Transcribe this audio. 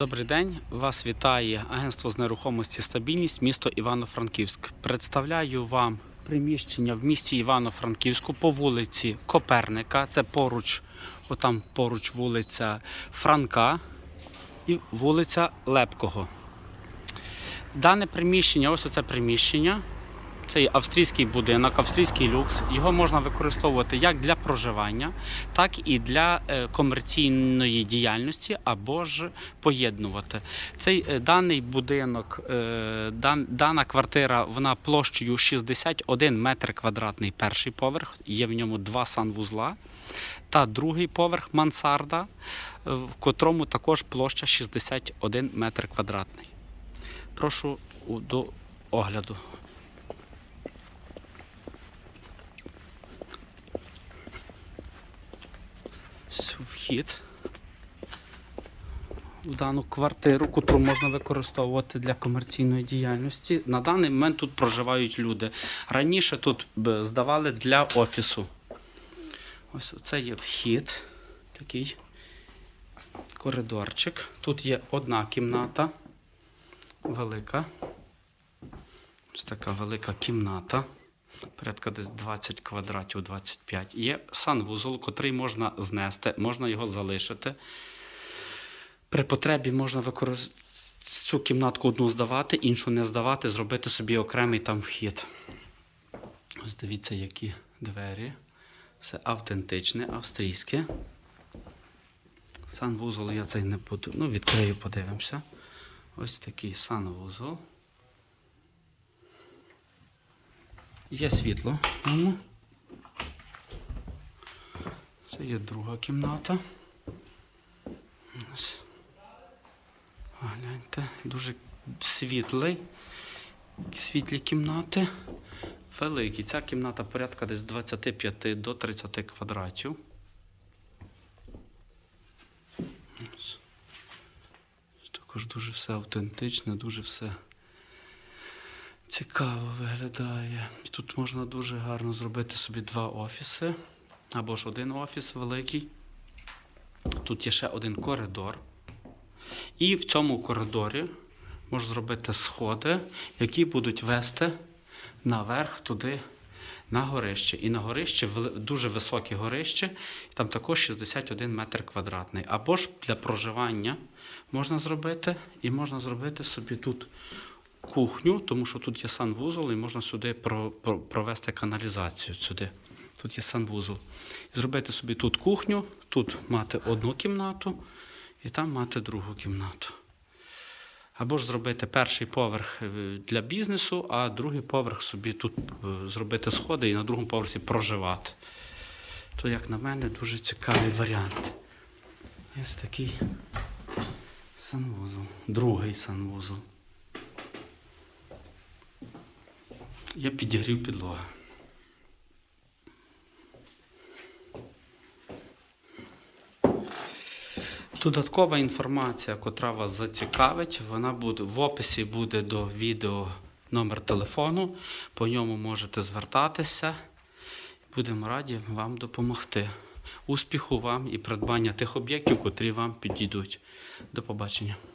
Добрий день, вас вітає агентство з нерухомості стабільність, місто Івано-Франківськ. Представляю вам приміщення в місті Івано-Франківську по вулиці Коперника. Це поруч, отам поруч вулиця Франка і вулиця Лепкого. Дане приміщення, ось це приміщення. Це є австрійський будинок, австрійський люкс. Його можна використовувати як для проживання, так і для е, комерційної діяльності або ж поєднувати. Цей е, даний будинок, е, дана квартира, вона площею 61 метр квадратний перший поверх. Є в ньому два санвузла. Та другий поверх мансарда, в котрому також площа 61 метр квадратний. Прошу до огляду. Ось Вхід в дану квартиру, яку можна використовувати для комерційної діяльності. На даний момент тут проживають люди. Раніше тут здавали для офісу. Ось це є вхід, такий коридорчик. Тут є одна кімната, велика. Ось така велика кімната. Порядка десь 20 квадратів, 25. Є санвузол, котрий можна знести, можна його залишити. При потребі можна використати цю кімнатку одну здавати, іншу не здавати, зробити собі окремий там вхід. Ось дивіться, які двері. Все автентичне, австрійське. Санвузол я цей не буду. Ну, відкрию, подивимося. Ось такий санвузол. Є світло. Це є друга кімната. Гляньте, дуже світлий. Світлі кімнати. Великі. Ця кімната порядка десь 25 до 30 квадратів. Ось. Також дуже все автентичне, дуже все цікаво виглядає. Тут можна дуже гарно зробити собі два офіси. Або ж один офіс великий. Тут є ще один коридор. І в цьому коридорі можна зробити сходи, які будуть вести наверх туди на горище. І на горище дуже високе горище, там також 61 метр квадратний. Або ж для проживання можна зробити, і можна зробити собі тут кухню, тому що тут є санвузол, і можна сюди про- про- провести каналізацію. Сюди. Тут є санвузол. Зробити собі тут кухню, тут мати одну кімнату і там мати другу кімнату. Або ж зробити перший поверх е, для бізнесу, а другий поверх собі тут е, зробити сходи і на другому поверсі проживати. То, як на мене, дуже цікавий варіант. Ось такий санвузол. Другий санвузол. Я підігрів підлогу. Додаткова інформація, котра вас зацікавить, вона буде в описі буде до відео номер телефону. По ньому можете звертатися. Будемо раді вам допомогти. Успіху вам і придбання тих об'єктів, котрі вам підійдуть. До побачення.